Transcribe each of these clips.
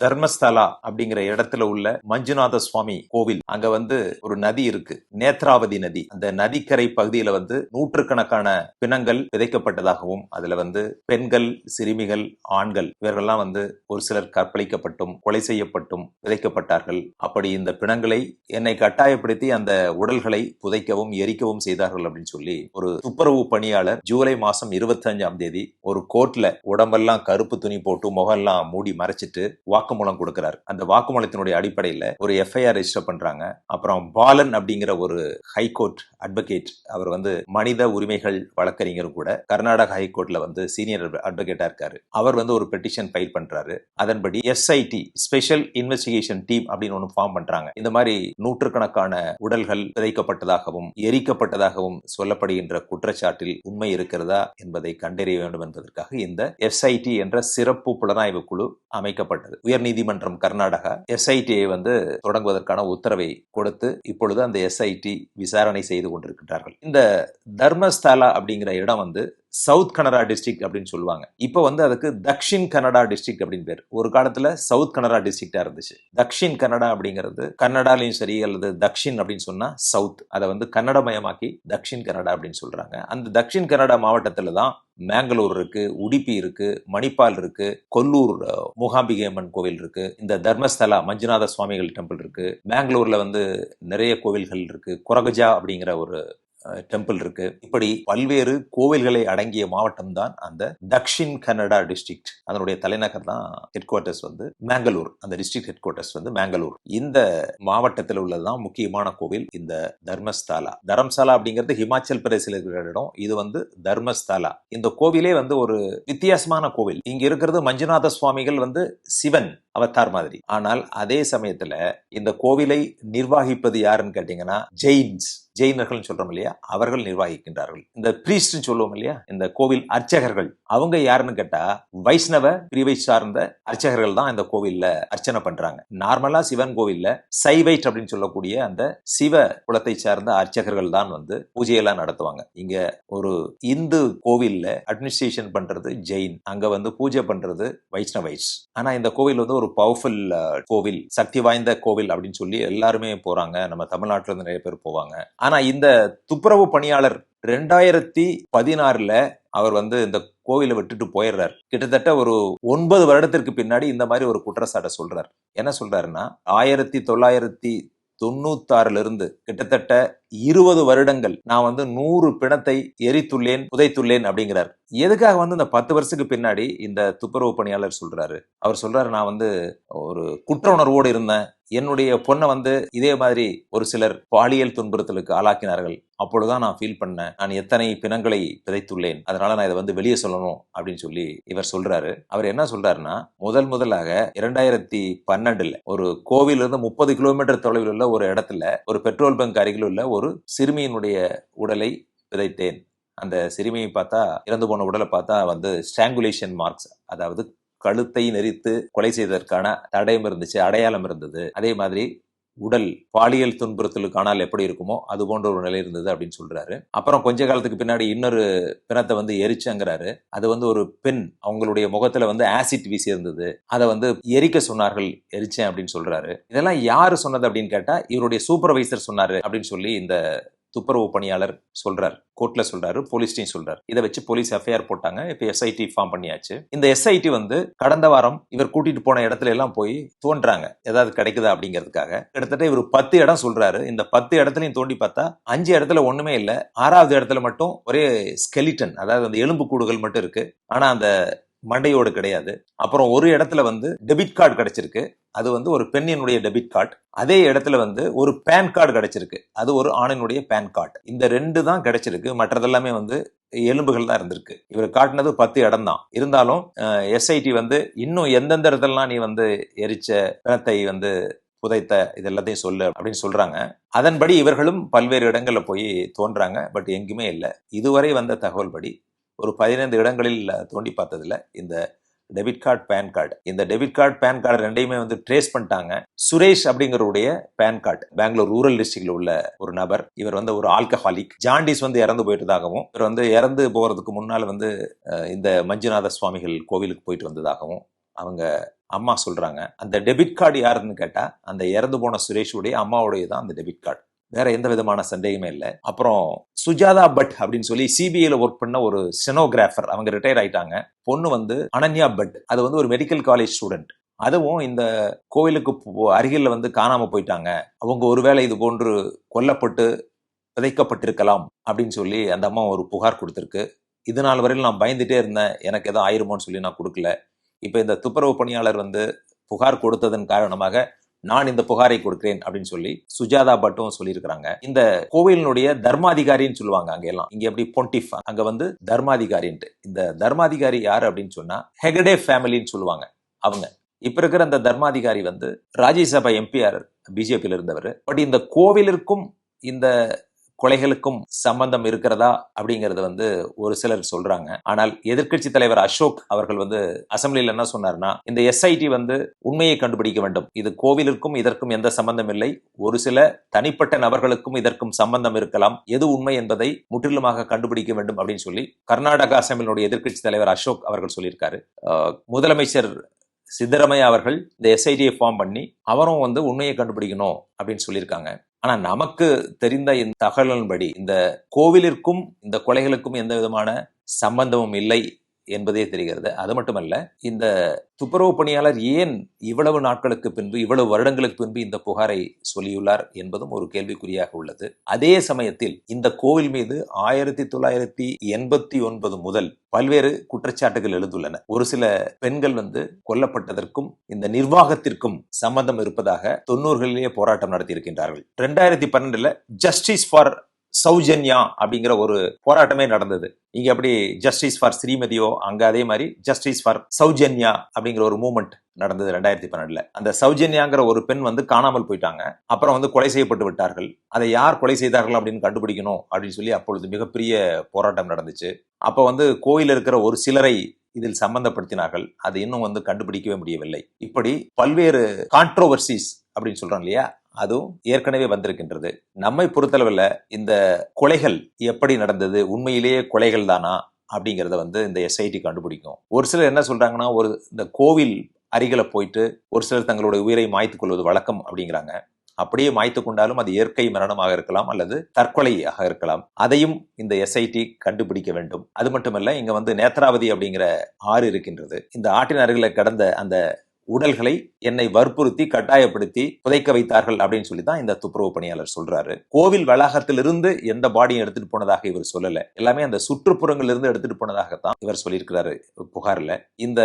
தர்மஸ்தலா அப்படிங்கிற இடத்துல உள்ள மஞ்சுநாத சுவாமி கோவில். அங்க வந்து ஒரு நதி இருக்கு. நேத்ராவதி நதி. அந்த நதிக்கரை பகுதியில வந்து நூற்றுக்கணக்கான பிணங்கள் விதைக்கப்பட்டதாகவும் அதுல வந்து பெண்கள் சிறுமிகள் ஆண்கள் இவர்கள்லாம் வந்து ஒரு சிலர் கற்பழிக்கப்பட்டும் கொலை செய்யப்பட்டும் விதைக்கப்பட்டார்கள். அப்படி இந்த பிணங்களை என்னை கட்டாயப்படுத்தி அந்த உடல்களை புதைக்கவும் எரிக்கவும் செய்தார்கள் அப்படின்னு சொல்லி ஒரு துப்புரவு பணியாளர் ஜூலை மாசம் இருபத்தி அஞ்சாம் தேதி ஒரு கோர்ட்ல உடம்பெல்லாம் கருப்பு துணி போட்டு முகம்லாம் மூடி மறைச்சிட்டு வாக்குமூலம் கொடுக்கிறார். அந்த வாக்குமூலத்தினுடைய அடிப்படையில ஒரு எஃப்ஐஆர் ரெஜிஸ்டர் பண்றாங்க. அப்புறம் பாலன் அப்படிங்கிற ஒரு ஹைகோர்ட் அட்வொகேட் அவர் வந்து மனித உரிமைகள் வழக்கறிஞர் கூட கர்நாடக ஹைகோர்ட்ல வந்து சீனியர் அட்வொகேட்டா இருக்காரு. அவர் வந்து ஒரு பெட்டிஷன் ஃபைல் பண்றாரு. அதன்படி எஸ்ஐடி ஸ்பெஷல் இன்வெஸ்டிகேஷன் டீம் அப்படின்னு ஒன்று ஃபார்ம் பண்றாங்க. இந்த மாதிரி நூற்றுக்கணக்கான உடல்கள் விதைக்கப்பட்டதாகவும் எரிக்கப்பட்டதாகவும் சொல்லப்படுகின்ற குற்றச்சாட்டில் உண்மை இருக்கிறதா என்பதை கண்டறிய வேண்டும் என்பதற்காக இந்த எஸ்ஐடி என்ற சிறப்பு புலனாய்வு குழு அமைக்கப்பட்டது. உயர்நீதிமன்றம் கர்நாடகா எஸ்ஐடியை வந்து தொடங்குவதற்கான உத்தரவை கொடுத்து இப்பொழுது அந்த எஸ்ஐடி விசாரணை செய்து கொண்டிருக்கிறார்கள் இந்த தர்மஸ்தலா அப்படிங்கிற இடம் வந்து சவுத் கனடா டிஸ்ட்ரிக்ட் அப்படின்னு சொல்லுவாங்க. இப்போ வந்து அதுக்கு தக்ஷின் கனடா டிஸ்ட்ரிக்ட் அப்படின்னு பேர். ஒரு காலத்துல சவுத் கனடா டிஸ்ட்ரிக்டா இருந்துச்சு. தக்ஷின் கனடா அப்படிங்கிறது கன்னடாலையும் சரி அல்லது தக்ஷின் அப்படின்னு சொன்னா சவுத். அதை வந்து கன்னடமயமாக்கி தக்ஷின் கனடா அப்படின்னு சொல்றாங்க. அந்த தக்ஷின் கனடா மாவட்டத்துல தான் மேங்களூர் இருக்கு உடுப்பி இருக்கு மணிப்பால் இருக்கு கொல்லூர் அஹ், மூகாம்பிகை அம்மன் கோவில் இருக்கு இந்த தர்மஸ்தலா மஞ்சுநாத சுவாமிகள் டெம்பிள் இருக்கு மேங்களூர்ல வந்து நிறைய கோவில்கள் இருக்கு குரகஜா அப்படிங்கிற ஒரு டெம்பிள் இருக்கு. இப்படி பல்வேறு கோவில்களை அடங்கிய மாவட்டம் தான் அந்த தக்ஷின் கன்னடா டிஸ்ட்ரிக்ட் அதனுடைய தலைநகர் தான் ஹெட் குவார்ட்டர்ஸ் வந்து மேங்களூர் அந்த டிஸ்ட்ரிக்ட் ஹெட் குவார்ட்டர்ஸ் வந்து மேங்களூர் இந்த மாவட்டத்தில் உள்ளதுதான் முக்கியமான கோவில் இந்த தர்மஸ்தாலா. தர்மசாலா அப்படிங்கிறது ஹிமாச்சல் பிரதேசில் இருக்கிற இடம். இது வந்து தர்மஸ்தாலா. இந்த கோவிலே வந்து ஒரு வித்தியாசமான கோவில். இங்க இருக்கிறது மஞ்சுநாத சுவாமிகள் வந்து சிவன் அவத்தார் மாதிரி. ஆனால் அதே சமயத்துல இந்த கோவிலை நிர்வாகிப்பது யாருன்னு கேட்டீங்கன்னா ஜெயின்ஸ். ஜெயினர்கள் சொல்றோம் இல்லையா? அவர்கள் நிர்வகிக்கின்றார்கள். இந்த பிரீஸ்ட் சொல்லுவோம் இல்லையா? இந்த கோவில் அர்ச்சகர்கள். அவங்க யாருன்னு கேட்டா வைஷ்ணவ பிரிவை சார்ந்த அர்ச்சகர்கள் தான் இந்த கோவில்ல அர்ச்சனை பண்றாங்க. நார்மலா சிவன் கோவில்ல சைவைட் அப்படின்னு சொல்லக்கூடிய அந்த சிவ குலத்தை சார்ந்த அர்ச்சகர்கள் தான் வந்து பூஜையெல்லாம் நடத்துவாங்க. இங்க ஒரு இந்து கோவில்ல அட்மினிஸ்ட்ரேஷன் பண்றது ஜெயின். அங்க வந்து பூஜை பண்றது வைஷ்ணவைஸ். ஆனா இந்த கோவில் வந்து ஒரு பவர்ஃபுல் uh, கோவில். சக்தி வாய்ந்த கோவில் அப்படின்னு சொல்லி எல்லாருமே போறாங்க. நம்ம தமிழ்நாட்டுல இருந்து நிறைய பேர் போவாங்க. ஆனா இந்த துப்புரவு பணியாளர் ரெண்டாயிரத்தி பதினாறுல அவர் வந்து இந்த கோவிலை விட்டுட்டு போயிடுறார். கிட்டத்தட்ட ஒரு ஒன்பது வருடத்திற்கு பின்னாடி இந்த மாதிரி ஒரு குற்றச்சாட்டை சொல்றார். என்ன சொல்றாருன்னா ஆயிரத்தி தொள்ளாயிரத்தி தொண்ணூத்தாறுல இருந்து கிட்டத்தட்ட இருபது வருடங்கள் நான் வந்து நூறு பிணத்தை எரித்துள்ளேன் புதைத்துள்ளேன் அப்படிங்கிறார். எதுக்காக வந்து இந்த பத்து வருஷத்துக்கு பின்னாடி இந்த துப்புரவு பணியாளர் சொல்றாரு? அவர் சொல்றாரு நான் வந்து ஒரு குற்ற உணர்வோடு இருந்தேன். என்னுடைய பொண்ணை வந்து இதே மாதிரி ஒரு சிலர் பாலியல் துன்புறுத்தலுக்கு ஆளாக்கினார்கள். அப்பொழுதுதான் நான் ஃபீல் பண்ணேன். நான் எத்தனை பிணங்களை விதைத்துள்ளேன். அதனால நான் இதை வந்து வெளியே சொல்லணும். அப்படின்னு சொல்லி இவர் சொல்றாரு. அவர் என்ன சொல்றாருன்னா முதல் முதலாக இரண்டாயிரத்தி பன்னெண்டுல ஒரு கோவில் இருந்து முப்பது கிலோமீட்டர் தொலைவில் உள்ள ஒரு இடத்துல ஒரு பெட்ரோல் பங்க் அருகில் உள்ள ஒரு சிறுமியினுடைய உடலை விதைத்தேன். அந்த சிறுமியை பார்த்தா இறந்து போன உடலை பார்த்தா வந்து ஸ்ட்ராங்குலேஷன் மார்க்ஸ் அதாவது கழுத்தை நெரித்து கொலை செய்ததற்கான தடயம் இருந்துச்சு அடையாளம் இருந்தது. அதே மாதிரி உடல் பாலியல் துன்புறுத்தலுக்கானால் எப்படி இருக்குமோ அது போன்ற ஒரு நிலை இருந்தது அப்படின்னு சொல்றாரு. அப்புறம் கொஞ்ச காலத்துக்கு பின்னாடி இன்னொரு பிணத்தை வந்து எரிச்சங்கிறாரு. அது வந்து ஒரு பெண் அவங்களுடைய முகத்துல வந்து ஆசிட் வீசி இருந்தது அதை வந்து எரிக்க சொன்னார்கள் எரிச்சேன் அப்படின்னு சொல்றாரு. இதெல்லாம் யாரு சொன்னது அப்படின்னு கேட்டா இவருடைய சூப்பர்வைசர் சொன்னாரு அப்படின்னு சொல்லி இந்த துப்புரவு பணியாளர் சொல்றார். கோர்ட்ல சொல்றாரு போலீஸ்டையும் சொல்றாரு. இதை வச்சு போலீஸ் எஃப்ஐஆர் போட்டாங்க. இப்ப எஸ்ஐடி ஃபார்ம் பண்ணியாச்சு. இந்த எஸ்ஐடி வந்து கடந்த வாரம் இவர் கூட்டிட்டு போன இடத்துல எல்லாம் போய் தோன்றாங்க. ஏதாவது கிடைக்குதா அப்படிங்கிறதுக்காக. கிட்டத்தட்ட இவர் பத்து இடம் சொல்றாரு. இந்த பத்து இடத்துலையும் தோண்டி பார்த்தா அஞ்சு இடத்துல ஒண்ணுமே இல்லை. ஆறாவது இடத்துல மட்டும் ஒரே ஸ்கெலிட்டன் அதாவது அந்த எலும்பு கூடுகள் மட்டும் இருக்கு. ஆனா அந்த மண்டையோடு கிடையாது. அப்புறம் ஒரு இடத்துல வந்து டெபிட் கார்டு கிடைச்சிருக்கு. அது வந்து ஒரு பெண்ணினுடைய டெபிட் கார்டு அதே இடத்துல வந்து ஒரு பேன் கார்டு கிடைச்சிருக்கு. அது ஒரு ஆணினுடைய பேன் கார்டு இந்த ரெண்டு தான் கிடைச்சிருக்கு. மற்றதெல்லாமே வந்து எலும்புகள் தான் இருந்திருக்கு. இவர் காட்டினது பத்து இடம் தான். இருந்தாலும் எஸ்ஐடி வந்து இன்னும் எந்தெந்த இடத்துலலாம் நீ வந்து எரிச்ச பிணத்தை வந்து புதைத்த இது எல்லாத்தையும் சொல்லு அப்படின்னு சொல்றாங்க. அதன்படி இவர்களும் பல்வேறு இடங்களில் போய் தோன்றாங்க. பட் எங்குமே இல்லை. இதுவரை வந்த தகவல் படி ஒரு பதினைந்து இடங்களில் தோண்டி பார்த்ததில் இந்த டெபிட் கார்டு பேன் கார்டு இந்த டெபிட் கார்டு பேன் கார்டு ரெண்டையுமே வந்து ட்ரேஸ் பண்ணிட்டாங்க. சுரேஷ் அப்படிங்கிறவுடைய பேன் கார்டு பெங்களூர் ரூரல் டிஸ்ட்ரிக்ட்ல உள்ள ஒரு நபர். இவர் வந்து ஒரு ஆல்கஹாலிக் ஜாண்டிஸ் வந்து இறந்து போயிட்டதாகவும் இவர் வந்து இறந்து போகிறதுக்கு முன்னால் வந்து இந்த மஞ்சுநாத சுவாமிகள் கோவிலுக்கு போயிட்டு வந்ததாகவும் அவங்க அம்மா சொல்றாங்க. அந்த டெபிட் கார்டு யாருன்னு கேட்டால் அந்த இறந்து போன சுரேஷுடைய அம்மாவுடைய தான் அந்த டெபிட் கார்டு வேற எந்த விதமான சந்தேகமே இல்லை. அப்புறம் சுஜாதா பட் அப்படின்னு சொல்லி சிபிஐல ஒர்க் பண்ண ஒரு செனோகிராஃபர் அவங்க ரிட்டையர் ஆயிட்டாங்க. பொண்ணு வந்து அனன்யா பட். அது வந்து ஒரு மெடிக்கல் காலேஜ் ஸ்டூடெண்ட் அதுவும் இந்த கோவிலுக்கு அருகில் வந்து காணாம போயிட்டாங்க. அவங்க ஒருவேளை இது போன்று கொல்லப்பட்டு விதைக்கப்பட்டிருக்கலாம் அப்படின்னு சொல்லி அந்த அம்மா ஒரு புகார் கொடுத்துருக்கு. இது நாள் வரையில் நான் பயந்துட்டே இருந்தேன். எனக்கு எதுவும் ஆயிருமோன்னு சொல்லி நான் கொடுக்கல. இப்போ இந்த துப்புரவு பணியாளர் வந்து புகார் கொடுத்ததன் காரணமாக நான் இந்த புகாரை கொடுக்கிறேன் அப்படின்னு சொல்லி சுஜாதா பட்டும் சொல்லியிருக்கிறாங்க. இந்த கோவிலினுடைய தர்மாதிகாரின்னு சொல்லுவாங்க அங்க எல்லாம் இங்க எப்படி பொன்டிஃப்? அங்க வந்து தர்மாதிகாரின்ட்டு. இந்த தர்மாதிகாரி யாரு அப்படின்னு சொன்னா ஹெகடே ஃபேமிலின்னு சொல்லுவாங்க அவங்க. இப்ப இருக்கிற அந்த தர்மாதிகாரி வந்து ராஜ்யசபா எம்பிஆர் பிஜேபியில் இருந்தவர். பட் இந்த கோவிலிற்கும் இந்த கொலைகளுக்கும் சம்பந்தம் இருக்கிறதா அப்படிங்கறது வந்து ஒரு சிலர் சொல்றாங்க. ஆனால் எதிர்க்கட்சி தலைவர் அசோக் அவர்கள் வந்து அசம்பிளியில் என்ன சொன்னார்னா இந்த எஸ்ஐடி வந்து உண்மையை கண்டுபிடிக்க வேண்டும். இது கோவிலிற்கும் இதற்கும் எந்த சம்பந்தம் இல்லை. ஒரு சில தனிப்பட்ட நபர்களுக்கும் இதற்கும் சம்பந்தம் இருக்கலாம். எது உண்மை என்பதை முற்றிலுமாக கண்டுபிடிக்க வேண்டும் அப்படின்னு சொல்லி கர்நாடக அசம்பிளினுடைய எதிர்கட்சி தலைவர் அசோக் அவர்கள் சொல்லியிருக்காரு. முதலமைச்சர் சித்தரமையா அவர்கள் இந்த எஸ்ஐடியை ஃபார்ம் பண்ணி அவரும் வந்து உண்மையை கண்டுபிடிக்கணும் அப்படின்னு சொல்லியிருக்காங்க. ஆனா நமக்கு தெரிந்த இந்த தகவலின்படி இந்த கோவிலிற்கும் இந்த கொலைகளுக்கும் எந்த விதமான சம்பந்தமும் இல்லை என்பதே தெரிகிறது. அது மட்டுமல்ல இந்த துப்புரவு பணியாளர் ஏன் இவ்வளவு நாட்களுக்கு பின்பு இவ்வளவு வருடங்களுக்கு பின்பு இந்த புகாரை சொல்லியுள்ளார் என்பதும் ஒரு கேள்விக்குறியாக உள்ளது. அதே சமயத்தில் இந்த கோவில் மீது ஆயிரத்தி தொள்ளாயிரத்தி எண்பத்தி ஒன்பது முதல் பல்வேறு குற்றச்சாட்டுகள் எழுந்துள்ளன. ஒரு சில பெண்கள் வந்து கொல்லப்பட்டதற்கும் இந்த நிர்வாகத்திற்கும் சம்பந்தம் இருப்பதாக தொண்ணூறுகளிலேயே போராட்டம் நடத்தியிருக்கின்றார்கள். ரெண்டாயிரத்தி பன்னெண்டுல ஜஸ்டிஸ் ஃபார் சௌஜன்யா அப்படிங்கிற ஒரு போராட்டமே நடந்தது. இங்க அப்படி ஜஸ்டிஸ் ஃபார் ஸ்ரீமதியோ அங்க அதே மாதிரி ஜஸ்டிஸ் ஃபார் சௌஜன்யா அப்படிங்கிற ஒரு மூமெண்ட் நடந்தது ரெண்டாயிரத்தி பன்னெண்டுல. அந்த சௌஜன்யாங்கிற ஒரு பெண் வந்து காணாமல் போயிட்டாங்க. அப்புறம் வந்து கொலை செய்யப்பட்டு விட்டார்கள். அதை யார் கொலை செய்தார்கள் அப்படின்னு கண்டுபிடிக்கணும் அப்படின்னு சொல்லி அப்பொழுது மிகப்பெரிய போராட்டம் நடந்துச்சு. அப்ப வந்து கோயில் இருக்கிற ஒரு சிலரை இதில் சம்பந்தப்படுத்தினார்கள். அது இன்னும் வந்து கண்டுபிடிக்கவே முடியவில்லை. இப்படி பல்வேறு கான்ட்ரோவர்சிஸ் அப்படின்னு சொல்றோம் இல்லையா? அதுவும் ஏற்கனவே வந்திருக்கின்றது. நம்மை பொறுத்தளவில் இந்த கொலைகள் எப்படி நடந்தது உண்மையிலேயே கொலைகள் தானா அப்படிங்கிறத வந்து இந்த எஸ்ஐடி கண்டுபிடிக்கும். ஒரு சிலர் என்ன சொல்றாங்கன்னா ஒரு இந்த கோவில் அருகில போயிட்டு ஒரு சிலர் தங்களுடைய உயிரை மாய்த்துக் கொள்வது வழக்கம் அப்படிங்கிறாங்க. அப்படியே மாய்த்து கொண்டாலும் அது இயற்கை மரணமாக இருக்கலாம் அல்லது தற்கொலையாக இருக்கலாம். அதையும் இந்த எஸ்ஐடி கண்டுபிடிக்க வேண்டும். அது மட்டுமல்ல இங்க வந்து நேத்ராவதி அப்படிங்கிற ஆறு இருக்கின்றது. இந்த ஆற்றின் அருகில கடந்த அந்த உடல்களை என்னை வற்புறுத்தி கட்டாயப்படுத்தி புதைக்க வைத்தார்கள் அப்படின்னு சொல்லி தான் இந்த துப்புரவு பணியாளர் சொல்றாரு. கோவில் வளாகத்திலிருந்து எந்த பாடியும் எடுத்துட்டு போனதாக இவர் சொல்லல. எல்லாமே அந்த சுற்றுப்புறங்கள் இருந்து எடுத்துட்டு போனதாகத்தான் இவர் சொல்லியிருக்கிறாரு புகார்ல. இந்த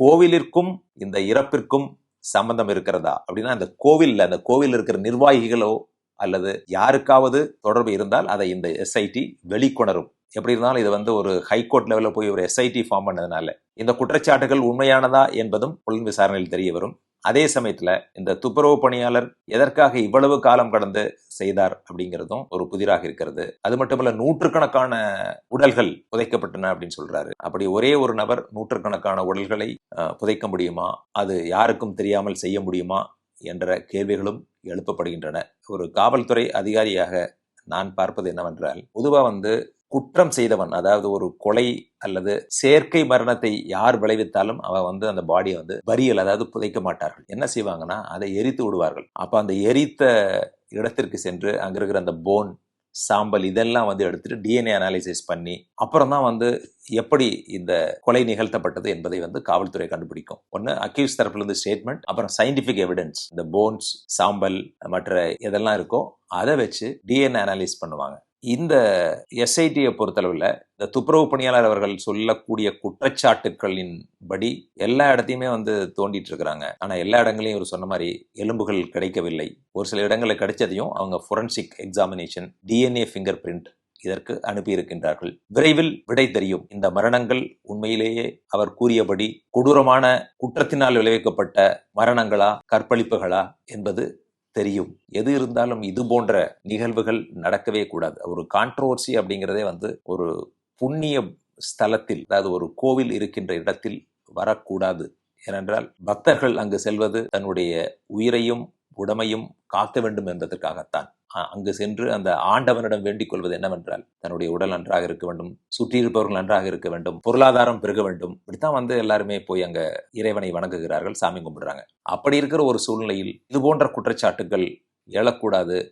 கோவிலிற்கும் இந்த இறப்பிற்கும் சம்பந்தம் இருக்கிறதா? அப்படின்னா அந்த கோவில்ல அந்த கோவில் இருக்கிற நிர்வாகிகளோ அல்லது யாருக்காவது தொடர்பு இருந்தால் அதை இந்த எஸ்ஐடி வெளிக்கொணரும். எப்படி இருந்தாலும் இது வந்து ஒரு ஹைகோர்ட் லெவலில் போய் ஒரு எஸ்ஐடி ஃபார்ம் பண்ணதுனால. இந்த குற்றச்சாட்டுகள் உண்மையானதா என்பதும் புலன் விசாரணையில் தெரிய வரும். அதே சமயத்தில் இந்த துப்புரவு பணியாளர் எதற்காக இவ்வளவு காலம் கடந்து செய்தார் அப்படிங்கிறதும் ஒரு புதிராக இருக்கிறது. அது மட்டுமல்ல நூற்றுக்கணக்கான உடல்கள் புதைக்கப்பட்டன அப்படின்னு சொல்றாரு. அப்படி ஒரே ஒரு நபர் நூற்றுக்கணக்கான உடல்களை புதைக்க முடியுமா? அது யாருக்கும் தெரியாமல் செய்ய முடியுமா? என்ற கேள்விகளும் எழுப்பப்படுகின்றன. ஒரு காவல்துறை அதிகாரியாக நான் பார்ப்பது என்னவென்றால் பொதுவாக வந்து குற்றம் செய்தவன் அதாவது ஒரு கொலை அல்லது செயற்கை மரணத்தை யார் விளைவித்தாலும் அவன் வந்து அந்த பாடியை வந்து வரியல் அதாவது புதைக்க மாட்டார்கள். என்ன செய்வாங்கன்னா அதை எரித்து விடுவார்கள். அப்போ அந்த எரித்த இடத்திற்கு சென்று அங்கே இருக்கிற அந்த போன் சாம்பல் இதெல்லாம் வந்து எடுத்துட்டு டிஎன்ஏ அனாலிசிஸ் பண்ணி அப்புறம் தான் வந்து எப்படி இந்த கொலை நிகழ்த்தப்பட்டது என்பதை வந்து காவல்துறை கண்டுபிடிக்கும். ஒன்று அக்யூஸ் தரப்புலேருந்து ஸ்டேட்மெண்ட் அப்புறம் சயின்டிஃபிக் எவிடன்ஸ் இந்த போன்ஸ் சாம்பல் மற்ற எதெல்லாம் இருக்கோ அதை வச்சு டிஎன்ஏ அனாலிஸ் பண்ணுவாங்க. இந்த எஸ்ஐடியை பொறுத்தளவில் இந்த துப்புரவு பணியாளர் அவர்கள் சொல்லக்கூடிய குற்றச்சாட்டுக்களின் படி எல்லா இடத்தையுமே வந்து தோண்டிட்டு இருக்கிறாங்க. ஆனால் எல்லா இடங்களையும் இவர் சொன்ன மாதிரி எலும்புகள் கிடைக்கவில்லை. ஒரு சில இடங்களில் கிடைச்சதையும் அவங்க forensic examination DNA fingerprint இதற்கு அனுப்பியிருக்கின்றார்கள். விரைவில் விடை தெரியும். இந்த மரணங்கள் உண்மையிலேயே அவர் கூறியபடி கொடூரமான குற்றத்தினால் விளைவிக்கப்பட்ட மரணங்களா கற்பழிப்புகளா என்பது தெரியும். எது இருந்தாலும் இது போன்ற நிகழ்வுகள் நடக்கவே கூடாது. ஒரு கான்ட்ரோவர்சி அப்படிங்கிறதே வந்து ஒரு புண்ணிய ஸ்தலத்தில் அதாவது ஒரு கோவில் இருக்கின்ற இடத்தில் வரக்கூடாது. ஏனென்றால் பக்தர்கள் அங்கு செல்வது தன்னுடைய உயிரையும் உடமையும் காக்க வேண்டும் என்பதற்காகத்தான். அங்கு சென்று அந்த ஆண்டவனிடம் வேண்டிக் கொள்வது என்னவென்றால் தன்னுடைய உடல் நன்றாக இருக்க வேண்டும் சுற்றி இருப்பவர்கள் நன்றாக இருக்க வேண்டும் பொருளாதாரம் பெருக வேண்டும். இப்படித்தான் வந்து எல்லாருமே போய் அங்க இறைவனை வணங்குகிறார்கள் சாமி கும்பிடுறாங்க. அப்படி இருக்கிற ஒரு சூழ்நிலையில் இது போன்ற குற்றச்சாட்டுகள் எழக்கூடாது.